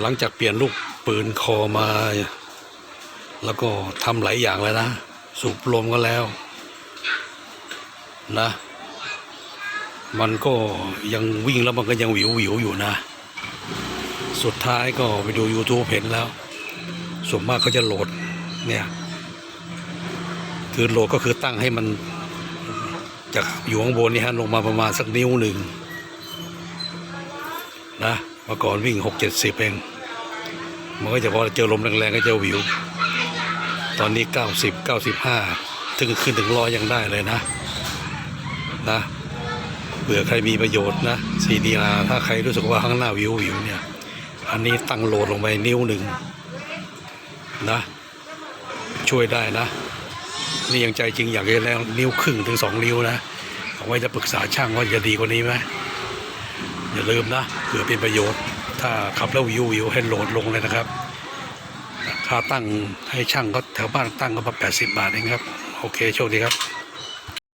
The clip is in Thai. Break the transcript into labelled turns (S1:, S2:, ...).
S1: หลังจากเปลี่ยนลูกปืนคอมา แล้วก็ทำหลายอย่างเลยนะ สูบลมก็แล้ว นะ มันก็ยังวิ่งแล้วมันก็ยังหวิวหวิวอยู่นะ สุดท้ายก็ไปดู YouTube เห็นแล้ว ส่วนมากก็จะโหลดเนี่ยคือโหลดก็คือตั้งให้มันจากอยู่ข้างบนนี่ฮะลงมาประมาณสักนิ้วหนึ่งนะ เมื่อก่อนวิ่งหกเจ็ดสิบเอง มันก็จะพอเจอลมแรงๆก็จะวิว ตอนนี้เก้าสิบเก้าสิบห้าถึงขึ้นถึงร้อยยังได้เลยนะ นะเผื่อใครมีประโยชน์นะ CDR ถ้าใครรู้สึกว่าข้างหน้าวิววิวเนี่ย อันนี้ตั้งโหลดลงไปนิ้วหนึ่งนะ ช่วยได้นะ นี่ยังใจจริงอยากจะแล้วนิ้วครึ่งถึงสองนิ้วนะเอาไว้จะปรึกษาช่างว่าจะดีกว่านี้ไหม อย่าลืมนะเผื่อเป็นประโยชน์ ถ้าขับแล้ววิววิวให้โหลดลงเลยนะครับ ค่าตั้งให้ช่างก็แถวบ้านตั้งก็มา80 บาทเองครับ โอเคโชคดีครับ